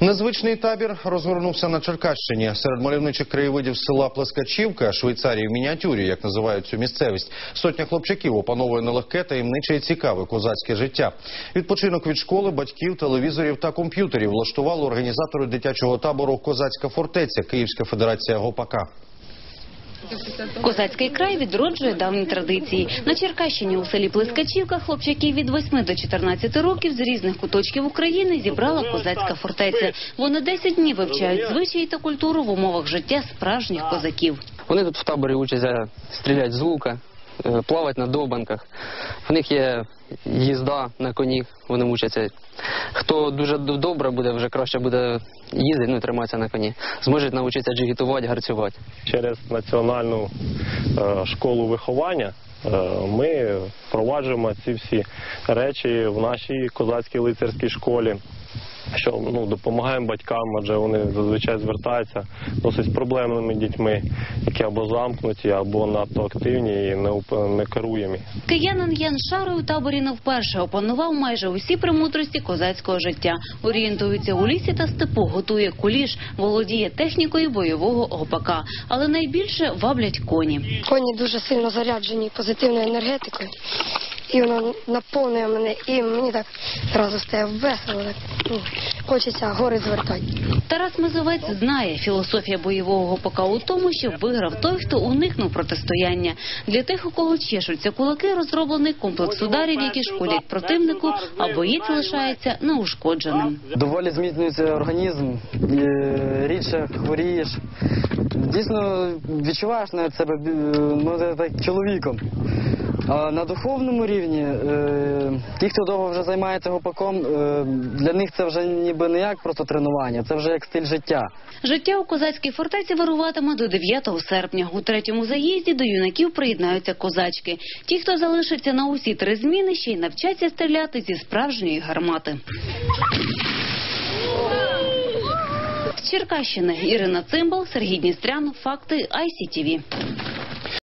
Незвичний табір розгорнувся на Черкащині. Серед мальовничих краєвидів села Плескачівка, Швейцарії в мініатюрі, як називають цю місцевість. Сотня хлопчаків опановує нелегке, таємниче і цікаве козацьке життя. Відпочинок від школи, батьків, телевізорів та комп'ютерів влаштували організатори дитячого табору Козацька фортеця, Київська федерація ГОПАКа. Козацький край відроджує давні традиції. На Черкащині у селі Плескачівка хлопчаків від 8 до 14 років з різних куточків України зібрала козацька фортеця. Вони 10 днів вивчають звичаї та культуру в умовах життя справжніх козаків. Вони тут в таборі учаться стріляти з лука, плавати на довбанках. В них є їзда на коні, вони учаться. Хто дуже добре буде, вже краще буде їздити, ну, триматися на коні. Зможуть навчитися джигітувати, гарцювати. через національну е, школу виховання. е, Ми впроваджуємо ці всі речі в нашій козацькій лицарській школі. Що ну допомагаємо батькам, адже вони зазвичай звертаються досить з проблемними дітьми, які або замкнуті, або надто активні і не, уп- не. Киянин Ян Шарой у таборі не вперше опанував майже усі премудрості козацького життя. Орієнтується у лісі та степу, готує куліш, володіє технікою бойового гопака. Але найбільше ваблять коні. Коні дуже сильно заряджені позитивною енергетикою. І воно наповнює мене, і мені так одразу стає весело. Так, ну, хочеться гори звертати. Тарас Мезовець знає, філософія бойового гопака у тому, що виграв той, хто уникнув протистояння. Для тих, у кого чешуться кулаки, розроблений комплекс ударів, які шкодять противнику, а боєць лишається неушкодженим. Доволі зміцнюється організм, і рідше хворієш. Дійсно відчуваєш навіть себе е, ну, так, чоловіком. На духовному рівні е, ті, хто довго вже займається гопаком, е, для них це вже ніби не як просто тренування, це вже як стиль життя. Життя у козацькій фортеці вируватиме до 9 серпня. У третьому заїзді до юнаків приєднаються козачки. Ті, хто залишиться на усі три зміни, ще й навчаться стріляти зі справжньої гармати. Черкащини Ірина Цимбал, Сергій Дністрян. Факти ICTV.